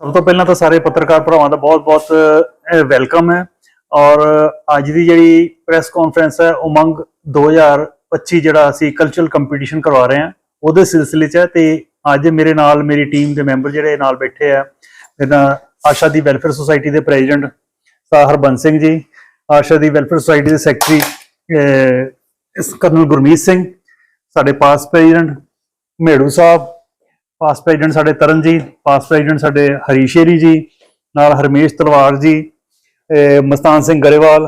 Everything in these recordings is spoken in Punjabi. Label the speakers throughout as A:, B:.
A: ਸਭ ਤੋਂ ਪਹਿਲਾਂ ਤਾਂ ਸਾਰੇ ਪੱਤਰਕਾਰ ਭਰਾਵਾਂ ਦਾ ਬਹੁਤ-ਬਹੁਤ ਵੈਲਕਮ ਹੈ। ਔਰ ਅੱਜ ਦੀ ਜਿਹੜੀ ਪ੍ਰੈਸ ਕਾਨਫਰੰਸ ਹੈ ਉਮੰਗ 2025 ਜਿਹੜਾ ਅਸੀਂ ਕਲਚਰਲ ਕੰਪੀਟੀਸ਼ਨ ਕਰਵਾ ਰਹੇ ਹਾਂ, ਉਹਦੇ ਸਿਲਸਿਲੇ 'ਚ ਹੈ ਤੇ ਅੱਜ ਮੇਰੇ ਨਾਲ ਮੇਰੀ ਟੀਮ ਦੇ ਮੈਂਬਰ ਜਿਹੜੇ ਨਾਲ ਬੈਠੇ ਆ ਜਿੱਦਾਂ ਆਸ਼ਾ ਦੀ ਵੈਲਫੇਅਰ ਸੁਸਾਇਟੀ ਦੇ ਪ੍ਰੈਜ਼ੀਡੈਂਟ ਸਰ ਹਰਬੰਸ ਸਿੰਘ ਜੀ, ਆਸ਼ਾ ਦੀ ਵੈਲਫੇਅਰ ਸੁਸਾਇਟੀ ਦੇ ਸੈਕਟਰੀ ਇਸ ਕਰਨਲ ਗੁਰਮੀਤ ਸਿੰਘ, ਸਾਡੇ ਪਾਸ ਪ੍ਰੈਜ਼ੀਡੈਂਟ ਮੇੜੂ ਸਾਹਿਬ ਪਾਸ ਪ੍ਰੈਜ਼ੀਡੈਂਟ ਸਾਡੇ ਤਰਨ ਜੀ ਪਾਸ ਪ੍ਰੈਜ਼ੀਡੈਂਟ ਸਾਡੇ ਹਰੀਸ਼ੇਰੀ ਜੀ, ਨਾਲ ਹਰਮੇਸ਼ ਤਲਵਾਰ ਜੀ ਮਸਤਾਨ ਸਿੰਘ ਗਰੇਵਾਲ,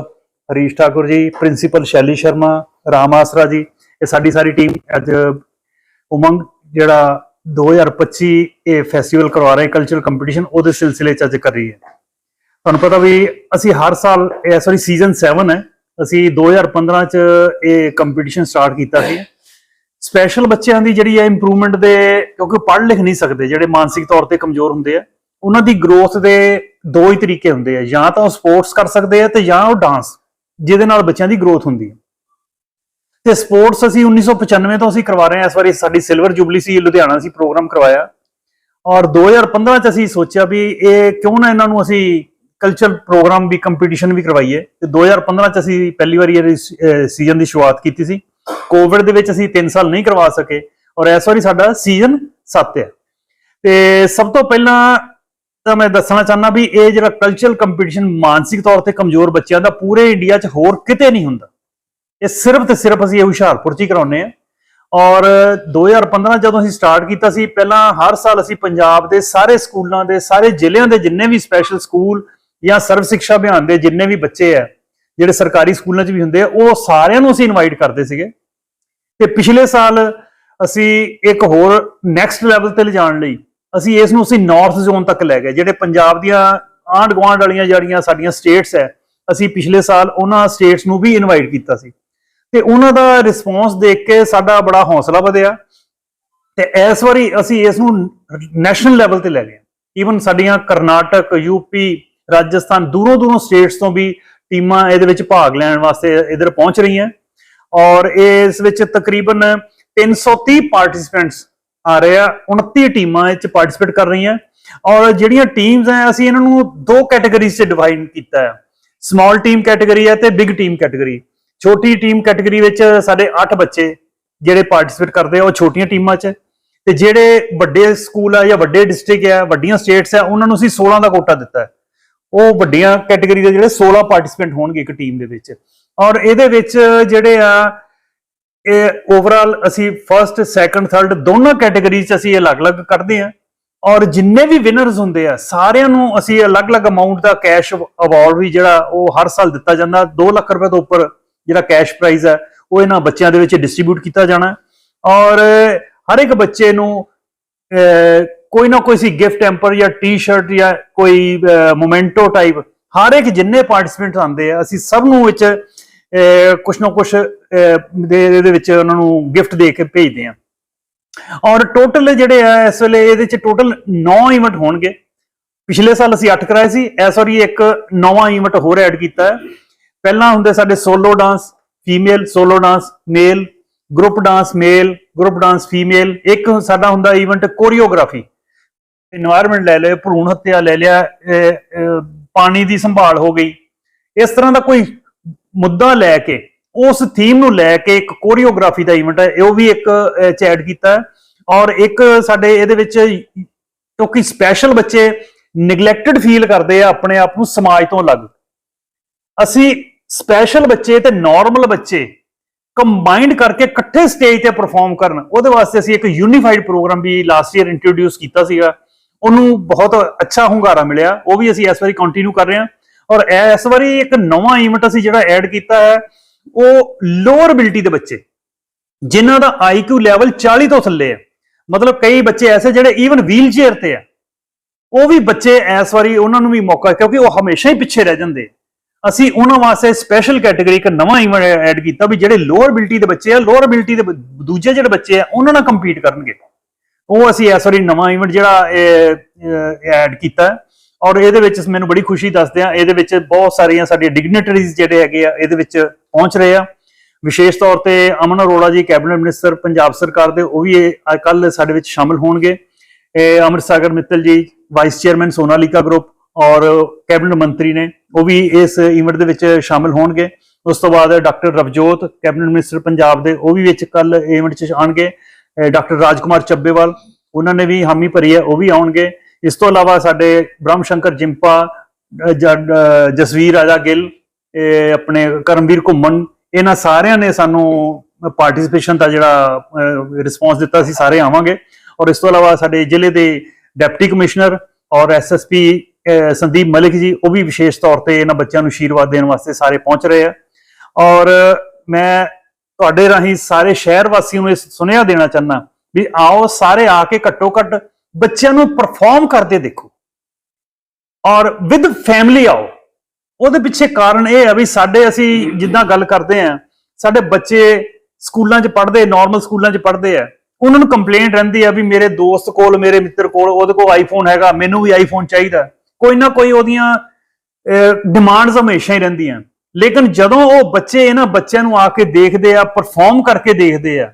A: ਹਰੀਸ਼ ਠਾਕੁਰ ਜੀ ਪ੍ਰਿੰਸੀਪਲ ਸ਼ੈਲੀ ਸ਼ਰਮਾ, ਰਾਮ ਆਸਰਾ ਜੀ, ਇਹ ਸਾਡੀ ਸਾਰੀ ਟੀਮ ਅੱਜ ਉਮੰਗ ਜਿਹੜਾ 2025 ਇਹ ਫੈਸਟੀਵਲ ਕਰਵਾ ਰਹੇ ਕਲਚਰਲ ਕੰਪੀਟੀਸ਼ਨ ਉਹਦੇ ਸਿਲਸਿਲੇ ਚ ਅੱਜ ਕਰ ਰਹੀ ਹੈ। ਤੁਹਾਨੂੰ ਪਤਾ ਵੀ ਅਸੀਂ ਹਰ ਸਾਲ, ਇਹ ਸੌਰੀ ਸੀਜ਼ਨ 7 ਹੈ। ਅਸੀਂ 2015 ਚ ਇਹ ਕੰਪੀਟੀਸ਼ਨ ਸਟਾਰਟ ਕੀਤਾ ਸੀ। ਸਪੈਸ਼ਲ ਬੱਚਿਆਂ ਦੀ ਜਿਹੜੀ ਹੈ ਇੰਪਰੂਵਮੈਂਟ ਦੇ, ਕਿਉਂਕਿ ਪੜ੍ਹ ਲਿਖ ਨਹੀਂ ਸਕਦੇ, ਜਿਹੜੇ ਮਾਨਸਿਕ ਤੌਰ ਤੇ ਕਮਜ਼ੋਰ ਹੁੰਦੇ ਆ, ਉਹਨਾਂ ਦੀ ਗਰੋਥ ਦੇ ਦੋ ਹੀ ਤਰੀਕੇ ਹੁੰਦੇ ਆ, ਜਾਂ ਤਾਂ ਉਹ ਸਪੋਰਟਸ ਕਰ ਸਕਦੇ ਆ ਤੇ ਜਾਂ ਉਹ ਡਾਂਸ ਜਿਹਦੇ ਨਾਲ ਬੱਚਿਆਂ ਦੀ ਗਰੋਥ ਹੁੰਦੀ ਹੈ ਤੇ ਸਪੋਰਟਸ ਅਸੀਂ 1995 ਤੋਂ ਅਸੀਂ ਕਰਵਾ ਰਹੇ ਹਾਂ, ਇਸ ਵਾਰੀ ਸਾਡੀ ਸਿਲਵਰ ਜੁਬਲੀ ਸੀ, ਲੁਧਿਆਣਾ ਸੀ ਪ੍ਰੋਗਰਾਮ ਕਰਵਾਇਆ। ਔਰ 2015 ਚ ਅਸੀਂ ਸੋਚਿਆ ਵੀ ਇਹ ਕਿਉਂ ਨਾ ਇਹਨਾਂ ਨੂੰ ਅਸੀਂ ਕਲਚਰ ਪ੍ਰੋਗਰਾਮ ਵੀ ਕੰਪੀਟੀਸ਼ਨ ਵੀ ਕਰਵਾਈਏ। ਤੇ 2015 ਚ ਅਸੀਂ ਪਹਿਲੀ ਵਾਰੀ ਇਹ ਸੀਜ਼ਨ ਦੀ ਸ਼ੁਰੂਆਤ ਕੀਤੀ ਸੀ। ਕੋਵਿਡ ਦੇ ਵਿੱਚ ਅਸੀਂ 3 ਸਾਲ ਨਹੀਂ ਕਰਵਾ ਸਕੇ ਔਰ ਇਸ ਵਾਰੀ ਸਾਡਾ ਸੀਜ਼ਨ 7 ਹੈ। ਤੇ ਸਭ ਤੋਂ ਪਹਿਲਾਂ ਤਾਂ ਮੈਂ ਦੱਸਣਾ ਚਾਹੁੰਦਾ ਵੀ ਇਹ ਜਿਹੜਾ ਕਲਚਰਲ ਕੰਪੀਟੀਸ਼ਨ ਮਾਨਸਿਕ ਤੌਰ ਤੇ ਕਮਜ਼ੋਰ ਬੱਚਿਆਂ ਦਾ ਪੂਰੇ ਇੰਡੀਆ 'ਚ ਹੋਰ ਕਿਤੇ ਨਹੀਂ ਹੁੰਦਾ। ਇਹ ਸਿਰਫ ਤੇ ਸਿਰਫ ਅਸੀਂ ਇਹ ਹੁਸ਼ਿਆਰਪੁਰ 'ਚ ਹੀ ਕਰਾਉਂਦੇ ਆ ਔਰ 2015 ਜਦੋਂ ਅਸੀਂ ਸਟਾਰਟ ਕੀਤਾ ਸੀ, ਪਹਿਲਾਂ ਹਰ ਸਾਲ ਅਸੀਂ ਪੰਜਾਬ ਦੇ ਸਾਰੇ ਸਕੂਲਾਂ ਦੇ, ਸਾਰੇ ਜ਼ਿਲ੍ਹਿਆਂ ਦੇ ਜਿੰਨੇ ਵੀ ਸਪੈਸ਼ਲ ਸਕੂਲ ਜਾਂ ਸਰਵ ਸਿੱਖਿਆ ਅਭਿਆਨ ਦੇ ਜਿੰਨੇ ਵੀ ਬੱਚੇ ਆ ਜਿਹੜੇ ਸਰਕਾਰੀ ਸਕੂਲਾਂ 'ਚ ਵੀ ਹੁੰਦੇ ਆ, ਉਹ ਸਾਰਿਆਂ ਨੂੰ ਅਸੀਂ ਇਨਵਾਈਟ ਕਰਦੇ ਸੀਗੇ। ਤੇ ਪਿਛਲੇ ਸਾਲ ਅਸੀਂ ਇੱਕ ਹੋਰ ਨੈਕਸਟ ਲੈਵਲ ਤੇ ਲਿਜਾਣ ਲਈ ਅਸੀਂ ਇਸ ਨੂੰ ਅਸੀਂ ਨਾਰਥ ਜ਼ੋਨ ਤੱਕ ਲੈ ਗਏ, ਜਿਹੜੇ ਪੰਜਾਬ ਦੀਆਂ ਆਂਡ ਗਵਾਂਡ ਵਾਲੀਆਂ ਜਿਹੜੀਆਂ ਸਾਡੀਆਂ ਸਟੇਟਸ ਹੈ, ਅਸੀਂ ਪਿਛਲੇ ਸਾਲ ਉਹਨਾਂ ਸਟੇਟਸ ਨੂੰ ਵੀ ਇਨਵਾਈਟ ਕੀਤਾ ਸੀ। ਤੇ ਉਹਨਾਂ ਦਾ ਰਿਸਪੌਂਸ ਦੇਖ ਕੇ ਸਾਡਾ ਬੜਾ ਹੌਸਲਾ ਵਧਿਆ ਤੇ ਇਸ ਵਾਰੀ ਅਸੀਂ ਇਸ ਨੂੰ ਨੈਸ਼ਨਲ ਲੈਵਲ ਤੇ ਲੈ ਗਏ। ਈਵਨ ਸਾਡੀਆਂ ਕਰਨਾਟਕ ਯੂਪੀ ਰਾਜਸਥਾਨ ਦੂਰੋਂ ਦੂਰੋਂ ਸਟੇਟਸ ਤੋਂ ਵੀ ਟੀਮਾਂ ਇਹਦੇ ਵਿੱਚ ਭਾਗ ਲੈਣ ਵਾਸਤੇ ਇਧਰ ਪਹੁੰਚ ਰਹੀਆਂ। ਔਰ ਇਸ ਵਿੱਚ ਤਕਰੀਬਨ 330 ਪਾਰਟਿਸਿਪੈਂਟਸ ਆ ਰਹੇ ਆ 29 ਟੀਮਾਂ ਇਹ ਚ ਪਾਰਟਿਸਿਪੇਟ ਕਰ ਰਹੀਆਂ। ਔਰ ਜਿਹੜੀਆਂ ਟੀਮਸ ਆ ਅਸੀਂ ਇਹਨਾਂ ਨੂੰ ਦੋ ਕੈਟਾਗਰੀਜ਼ 'ਚ ਡਿਵਾਈਡ ਕੀਤਾ ਹੈ ਸਮਾਲ ਟੀਮ ਕੈਟਾਗਰੀ ਹੈ ਤੇ ਬਿਗ ਟੀਮ ਕੈਟਾਗਰੀ ਛੋਟੀ ਟੀਮ ਕੈਟਾਗਰੀ ਵਿੱਚ ਸਾਡੇ 8 ਬੱਚੇ ਜਿਹੜੇ ਪਾਰਟਿਸਿਪੇਟ ਕਰਦੇ ਆ, ਉਹ ਛੋਟੀਆਂ ਟੀਮਾਂ 'ਚ। ਤੇ ਜਿਹੜੇ ਵੱਡੇ ਸਕੂਲ ਆ ਜਾਂ ਵੱਡੇ ਡਿਸਟ੍ਰਿਕਟ ਆ, ਵੱਡੀਆਂ ਸਟੇਟਸ ਆ, ਉਹਨਾਂ ਨੂੰ ਅਸੀਂ 16 ਦਾ ਕੋਟਾ ਦਿੱਤਾ। ਹੈ ਉਹ ਵੱਡੀਆਂ ਕੈਟਾਗਰੀ ਦੇ ਜਿਹੜੇ 16 ਪਾਰਟਿਸਿਪੈਂਟ ਹੋਣਗੇ ਇੱਕ ਟੀਮ ਦੇ ਵਿੱਚ। ਔਰ ਇਹਦੇ ਵਿੱਚ ਜਿਹੜੇ ਆ, ਇਹ ਓਵਰਆਲ ਅਸੀਂ ਫਰਸਟ ਸੈਕੰਡ ਥਰਡ ਦੋਨਾਂ ਕੈਟਾਗਰੀ 'ਚ ਅਸੀਂ ਅਲੱਗ-ਅਲੱਗ ਕੱਢਦੇ ਆ ਔਰ ਜਿੰਨੇ ਵੀ ਵਿਨਰਸ ਹੁੰਦੇ ਆ, ਸਾਰਿਆਂ ਨੂੰ ਅਸੀਂ ਅਲੱਗ-ਅਲੱਗ ਅਮਾਉਂਟ ਦਾ ਕੈਸ਼ ਅਵਾਰਡ ਵੀ ਜਿਹੜਾ ਉਹ ਹਰ ਸਾਲ ਦਿੱਤਾ ਜਾਂਦਾ। 2 ਲੱਖ ਰੁਪਏ ਤੋਂ ਉੱਪਰ ਜਿਹੜਾ ਕੈਸ਼ ਪ੍ਰਾਈਜ਼ ਹੈ, ਉਹ ਇਹਨਾਂ ਬੱਚਿਆਂ ਦੇ ਵਿੱਚ ਡਿਸਟ੍ਰੀਬਿਊਟ ਕੀਤਾ ਜਾਣਾ। ਔਰ ਹਰ ਇੱਕ ਬੱਚੇ ਨੂੰ ਕੋਈ ਨਾ ਕੋਈ ਸੀ ਗਿਫਟ ਹੈਂਪਰ ਜਾਂ ਟੀ-ਸ਼ਰਟ ਜਾਂ ਕੋਈ ਮੋਮੈਂਟੋ ਟਾਈਪ ਹਰ ਇੱਕ ਜਿੰਨੇ ਪਾਰਟਿਸਪੈਂਟ ਆਉਂਦੇ ਆ, ਅਸੀਂ ਸਭ ਨੂੰ ਵਿੱਚ ਕੁਛ ਨਾ ਕੁਛ ਦੇ ਵਿੱਚ ਉਹਨਾਂ ਨੂੰ ਗਿਫਟ ਦੇ ਕੇ ਭੇਜਦੇ ਆ। ਔਰ ਟੋਟਲ ਜਿਹੜੇ ਆ, ਇਸ ਵੇਲੇ ਇਹਦੇ ਵਿੱਚ ਟੋਟਲ 9 ਇਵੈਂਟ ਹੋਣਗੇ। ਪਿਛਲੇ ਸਾਲ ਅਸੀਂ 8 ਕਰਾਏ ਸੀ ਇਸ ਵਾਰੀ ਇੱਕ ਨਵਾਂ ਇਵੈਂਟ ਹੋਰ ਐਡ ਕੀਤਾ ਹੈ। ਪਹਿਲਾਂ ਹੁੰਦੇ ਸਾਡੇ solo dance female solo dance male group dance male group dance female ਇੱਕ ਸਾਡਾ ਹੁੰਦਾ ਇਵੈਂਟ ਕੋਰੀਓਗ੍ਰਾਫੀ এনवायरमेंट ਲੈ ਲਏ ਭਰੂਣ ਹੱਤਿਆ ਲੈ ਲਿਆ ਪਾਣੀ ਦੀ ਸੰਭਾਲ ਹੋ ਗਈ। ਇਸ ਤਰ੍ਹਾਂ ਦਾ ਕੋਈ ਮੁੱਦਾ ਲੈ ਕੇ, ਉਸ ਥੀਮ ਨੂੰ ਲੈ ਕੇ ਇੱਕ ਕੋਰੀਓਗ੍ਰਾਫੀ ਦਾ ਇਵੈਂਟ ਹੈ ਉਹ ਵੀ ਇੱਕ ਚੈਟ ਕੀਤਾ ਔਰ ਇੱਕ ਸਾਡੇ ਇਹਦੇ ਵਿੱਚ ਕਿਉਂਕਿ ਸਪੈਸ਼ਲ ਬੱਚੇ ਨਿਗਲੈਕਟਡ ਫੀਲ ਕਰਦੇ ਆ, ਆਪਣੇ ਆਪ ਨੂੰ ਸਮਾਜ ਤੋਂ ਅਲੱਗ। ਅਸੀਂ ਸਪੈਸ਼ਲ ਬੱਚੇ ਤੇ ਨਾਰਮਲ ਬੱਚੇ ਕੰਬਾਈਨਡ ਕਰਕੇ ਇਕੱਠੇ ਸਟੇਜ ਤੇ ਪਰਫਾਰਮ ਕਰਨ, ਉਹਦੇ ਵਾਸਤੇ ਅਸੀਂ ਇੱਕ ਯੂਨੀਫਾਈਡ ਪ੍ਰੋਗਰਾਮ ਵੀ ਲਾਸਟ ਈਅਰ ਇੰਟਰੋਡਿਊਸ ਕੀਤਾ ਸੀਗਾ। ਉਹਨੂੰ ਬਹੁਤ ਅੱਛਾ ਹੁੰਗਾਰਾ ਮਿਲਿਆ, ਉਹ ਵੀ ਅਸੀਂ ਇਸ ਵਾਰੀ ਕੰਟੀਨਿਊ ਕਰ ਰਹੇ ਹਾਂ। ਔਰ ਇਸ ਵਾਰੀ ਇੱਕ ਨਵਾਂ ਈਵੈਂਟ ਅਸੀਂ ਜਿਹੜਾ ਐਡ ਕੀਤਾ ਹੈ, ਉਹ ਲੋਅਰ ਐਬਿਲਿਟੀ ਦੇ ਬੱਚੇ, ਜਿਨ੍ਹਾਂ ਦਾ ਆਈਕਿਊ ਲੈਵਲ 40 ਤੋਂ ਥੱਲੇ ਹੈ। ਮਤਲਬ ਕਈ ਬੱਚੇ ਐਸੇ ਜਿਹੜੇ ਈਵਨ ਵੀਲ ਚੇਅਰ ਤੇ ਆ ਉਹ ਵੀ ਬੱਚੇ ਇਸ ਵਾਰੀ ਉਹਨਾਂ ਨੂੰ ਵੀ ਮੌਕਾ, ਕਿਉਂਕਿ ਉਹ ਹਮੇਸ਼ਾ ਹੀ ਪਿੱਛੇ ਰਹਿ ਜਾਂਦੇ। ਅਸੀਂ ਉਹਨਾਂ ਵਾਸਤੇ ਸਪੈਸ਼ਲ ਕੈਟਾਗਰੀ ਇੱਕ ਨਵਾਂ ਇਵੈਂਟ ਐਡ ਕੀਤਾ ਵੀ ਜਿਹੜੇ ਲੋਅਰ ਐਬਿਲਿਟੀ ਦੇ ਬੱਚੇ ਆ ਲੋਅਰ ਐਬਿਲਿਟੀ ਦੇ ਦੂਜੇ ਜਿਹੜੇ ਬੱਚੇ ਆ, ਉਹਨਾਂ ਨਾਲ ਕੰਪੀਟ ਕਰਨਗੇ। ਉਹ ਅਸੀਂ ਇਸ ਵਾਰੀ ਨਵਾਂ ਇਵੈਂਟ ਜਿਹੜਾ ਐਡ ਕੀਤਾ ਔਰ ਇਹਦੇ ਵਿੱਚ ਮੈਨੂੰ ਬੜੀ ਖੁਸ਼ੀ ਦੱਸਦੇ ਆ, ਇਹਦੇ ਵਿੱਚ ਬਹੁਤ ਸਾਰੀਆਂ ਸਾਡੀਆਂ ਡਿਗਨਿਟਰੀਜ਼ ਜਿਹੜੇ ਹੈਗੇ ਆ, ਇਹਦੇ ਵਿੱਚ ਪਹੁੰਚ ਰਹੇ ਆ। ਵਿਸ਼ੇਸ਼ ਤੌਰ ਤੇ ਅਮਨ ਅਰੋੜਾ ਜੀ ਕੈਬਨਿਟ ਮਿਨਿਸਟਰ ਪੰਜਾਬ ਸਰਕਾਰ ਦੇ, ਉਹ ਵੀ ਕੱਲ ਸਾਡੇ ਵਿੱਚ ਸ਼ਾਮਲ ਹੋਣਗੇ। ਇਹ Amar Sagar Mittal ji vice chairman Sonalika group ਔਰ ਕੈਬਨਿਟ ਮੰਤਰੀ ਨੇ, ਉਹ ਵੀ ਇਸ ਇਵੈਂਟ ਦੇ ਵਿੱਚ ਸ਼ਾਮਿਲ ਹੋਣਗੇ। ਉਸ ਤੋਂ ਬਾਅਦ doctor Ravjot cabinet minister Punjab ਦੇ, ਉਹ ਵੀ ਵਿੱਚ ਕੱਲ ਇਵੈਂਟ 'ਚ ਆਣਗੇ ਡਾਕਟਰ ਰਾਜਕੁਮਾਰ ਚੱਬੇਵਾਲ, ਉਹਨਾਂ ਨੇ ਵੀ ਹਾਮੀ ਭਰੀ ਹੈ, ਉਹ ਵੀ ਆਉਣਗੇ। ਇਸ ਤੋਂ ਇਲਾਵਾ ਸਾਡੇ ਬ੍ਰਹਮ ਸ਼ੰਕਰ ਜਿੰਪਾ ਜਸਵੀਰ ਰਾਜਾ ਗਿੱਲ, ਇਹ ਆਪਣੇ ਕਰਮਵੀਰ ਘੁੰਮਣ, ਇਹਨਾਂ ਸਾਰਿਆਂ ਨੇ ਸਾਨੂੰ ਪਾਰਟਿਸਿਪੇਸ਼ਨ ਦਾ ਜਿਹੜਾ ਰਿਸਪੌਂਸ ਦਿੱਤਾ ਸੀ, ਸਾਰੇ ਆਵਾਂਗੇ। ਔਰ ਇਸ ਤੋਂ ਇਲਾਵਾ ਸਾਡੇ ਜ਼ਿਲ੍ਹੇ ਦੇ ਡਿਪਟੀ ਕਮਿਸ਼ਨਰ ਔਰ ਐਸਐਸਪੀ ਸੰਦੀਪ ਮਲਿਕ ਜੀ, ਉਹ ਵੀ ਵਿਸ਼ੇਸ਼ ਤੌਰ ਤੇ ਇਹਨਾਂ ਬੱਚਿਆਂ ਨੂੰ ਆਸ਼ੀਰਵਾਦ ਦੇਣ ਵਾਸਤੇ ਸਾਰੇ ਪਹੁੰਚ ਰਹੇ ਆ। ਔਰ ਮੈਂ ਤੁਹਾਡੇ ਰਾਹੀਂ ਸਾਰੇ ਸ਼ਹਿਰ ਵਾਸੀਆਂ ਨੂੰ ਇਹ ਸੁਨੇਹਾ ਦੇਣਾ ਚਾਹੁੰਦਾ ਵੀ ਆਓ, ਸਾਰੇ ਆ ਕੇ ਘੱਟੋ ਘੱਟ ਬੱਚਿਆਂ ਨੂੰ ਪਰਫਾਰਮ ਕਰਦੇ ਦੇਖੋ। ਔਰ ਵਿਦ ਫੈਮਿਲੀ ਆਓ। ਉਹਦੇ ਪਿੱਛੇ ਕਾਰਨ ਇਹ ਆ ਵੀ ਸਾਡੇ ਅਸੀਂ ਜਿੱਦਾਂ ਗੱਲ ਕਰਦੇ ਆ, ਸਾਡੇ ਬੱਚੇ ਸਕੂਲਾਂ 'ਚ ਪੜ੍ਹਦੇ ਨਾਰਮਲ ਸਕੂਲਾਂ 'ਚ ਪੜ੍ਹਦੇ ਆ। ਉਹਨਾਂ ਨੂੰ ਕੰਪਲੇਂਟ ਰਹਿੰਦੀ ਆ ਵੀ ਮੇਰੇ ਦੋਸਤ ਕੋਲ, ਮੇਰੇ ਮਿੱਤਰ ਕੋਲ, ਉਹਦੇ ਕੋਲ ਆਈਫੋਨ ਹੈਗਾ, ਮੈਨੂੰ ਵੀ ਆਈਫੋਨ ਚਾਹੀਦਾ। ਕੋਈ ਨਾ ਕੋਈ ਉਹਦੀਆਂ ਡਿਮਾਂਡਸ ਹਮੇਸ਼ਾ ਹੀ ਰਹਿੰਦੀਆਂ। ਲੇਕਿਨ ਜਦੋਂ ਉਹ ਬੱਚੇ ਇਹਨਾਂ ਬੱਚਿਆਂ ਨੂੰ ਆ ਕੇ ਦੇਖਦੇ ਆ ਪਰਫਾਰਮ ਕਰਕੇ ਦੇਖਦੇ ਆ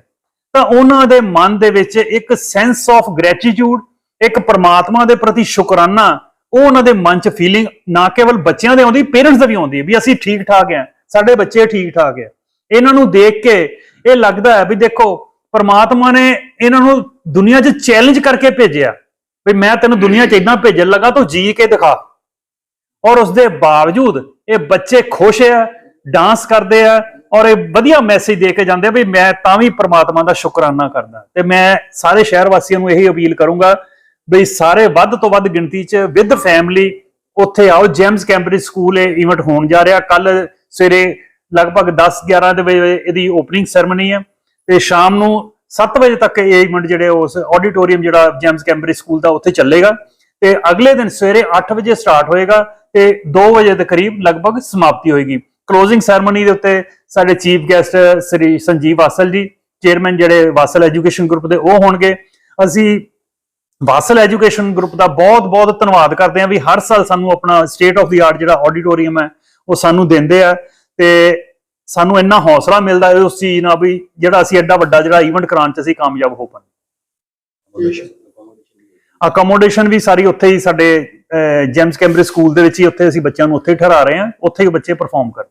A: ਤਾਂ ਉਹਨਾਂ ਦੇ ਮਨ ਦੇ ਵਿੱਚ ਇੱਕ ਸੈਂਸ ਆਫ ਗ੍ਰੈਟੀਟਿਊਡ ਇੱਕ ਪ੍ਰਮਾਤਮਾ ਦੇ ਪ੍ਰਤੀ ਸ਼ੁਕਰਾਨਾ, ਉਹ ਉਹਨਾਂ ਦੇ ਮਨ 'ਚ ਫੀਲਿੰਗ ਨਾ ਕੇਵਲ ਬੱਚਿਆਂ ਦੇ ਆਉਂਦੀ ਪੇਰੈਂਟਸ ਦੇ ਵੀ ਆਉਂਦੀ ਵੀ ਅਸੀਂ ਠੀਕ ਠਾਕ ਆ ਸਾਡੇ ਬੱਚੇ ਠੀਕ ਠਾਕ ਆ ਇਹਨਾਂ ਨੂੰ ਦੇਖ ਕੇ ਇਹ ਲੱਗਦਾ ਹੈ ਵੀ ਦੇਖੋ, ਪਰਮਾਤਮਾ ਨੇ ਇਹਨਾਂ ਨੂੰ ਦੁਨੀਆ 'ਚ ਚੈਲੰਜ ਕਰਕੇ ਭੇਜਿਆ, ਵੀ ਮੈਂ ਤੈਨੂੰ ਦੁਨੀਆ 'ਚ ਇਦਾਂ ਭੇਜਣ ਲੱਗਾ, ਤੂੰ ਜੀ ਕੇ ਦਿਖਾ। ਔਰ ਉਸ ਦੇ ਬਾਵਜੂਦ ਇਹ ਬੱਚੇ ਖੁਸ਼ ਆ ਡਾਂਸ ਕਰਦੇ ਆ ਔਰ ਇਹ ਵਧੀਆ ਮੈਸੇਜ ਦੇ ਕੇ ਜਾਂਦੇ ਆ ਵੀ ਮੈਂ ਤਾਂ ਵੀ ਪ੍ਰਮਾਤਮਾ ਦਾ ਸ਼ੁਕਰਾਨਾ ਕਰਦਾ। ਤੇ ਮੈਂ ਸਾਰੇ ਸ਼ਹਿਰ ਵਾਸੀਆਂ ਨੂੰ ਇਹੀ ਅਪੀਲ ਕਰੂੰਗਾ ਵੀ ਸਾਰੇ ਵੱਧ ਤੋਂ ਵੱਧ ਗਿਣਤੀ 'ਚ ਵਿਦ ਫੈਮਿਲੀ ਉੱਥੇ ਆਓ, ਜੇਮਸ ਕੈਂਬਰਿਜ ਸਕੂਲ ਇਹ ਇਵੈਂਟ ਹੋਣ ਜਾ ਰਿਹਾ। ਕੱਲ ਸਵੇਰੇ ਲਗਭਗ 10 11 ਦੇ ਵਜੇ ਇਹਦੀ ਓਪਨਿੰਗ ਸੈਰੇਮਨੀ ਹੈ ਤੇ ਸ਼ਾਮ ਨੂੰ 7 ਵਜੇ ਤੱਕ ਇਹ ਇਵੈਂਟ ਜਿਹੜੇ ਉਸ ਆਡੀਟੋਰੀਅਮ ਜਿਹੜਾ ਜੇਮਸ ਕੈਂਬਰਿਜ ਸਕੂਲ ਦਾ ਉੱਥੇ ਚੱਲੇਗਾ ਤੇ ਅਗਲੇ ਦਿਨ ਸਵੇਰੇ 8 ਵਜੇ ਸਟਾਰਟ ਹੋਏਗਾ ਤੇ 2 ਵਜੇ ਦੇ ਕਰੀਬ ਲਗਭਗ ਸਮਾਪਤੀ ਹੋਏਗੀ। ਕਲੋਜ਼ਿੰਗ ਸੈਰੇਮਨੀ ਦੇ ਉੱਤੇ ਸਾਡੇ chief guest Shri Sanjeev Vasal ji chairman ਜਿਹੜੇ ਵਾਸਲ ਐਜੂਕੇਸ਼ਨ ਗਰੁੱਪ ਦੇ, ਉਹ ਹੋਣਗੇ। ਅਸੀਂ ਵਾਸਲ ਐਜੂਕੇਸ਼ਨ ਗਰੁੱਪ ਦਾ ਬਹੁਤ-ਬਹੁਤ ਧੰਨਵਾਦ ਕਰਦੇ ਹਾਂ ਵੀ ਹਰ ਸਾਲ ਸਾਨੂੰ ਆਪਣਾ ਸਟੇਟ ਆਫ ਦੀ ਆਰਟ ਜਿਹੜਾ ਆਡੀਟੋਰੀਅਮ ਹੈ, ਉਹ ਸਾਨੂੰ ਦਿੰਦੇ ਆ। ਤੇ ਸਾਨੂੰ ਇੰਨਾ ਹੌਸਲਾ ਮਿਲਦਾ ਹੈ ਉਸ ਚੀਜ਼ ਨਾਲ ਵੀ ਜਿਹੜਾ ਅਸੀਂ ਐਡਾ ਵੱਡਾ ਜਿਹੜਾ ਇਵੈਂਟ ਕਰਾਉਣ ਚ ਅਸੀਂ ਕਾਮਯਾਬ ਹੋ ਪਾਂਗੇ ਅਕਮੋਡੇਸ਼ਨ ਵੀ ਸਾਰੀ ਉੱਥੇ ਹੀ ਸਾਡੇ ਜੇਮਸ ਕੈਂਬਰਿਜ ਸਕੂਲ ਦੇ ਵਿੱਚ ਹੀ ਉੱਥੇ ਅਸੀਂ ਬੱਚਿਆਂ ਨੂੰ ਉੱਥੇ ਹੀ ਠਹਿਰਾ ਰਹੇ ਹਾਂ, ਉੱਥੇ ਹੀ ਬੱਚੇ ਪਰਫਾਰਮ ਕਰ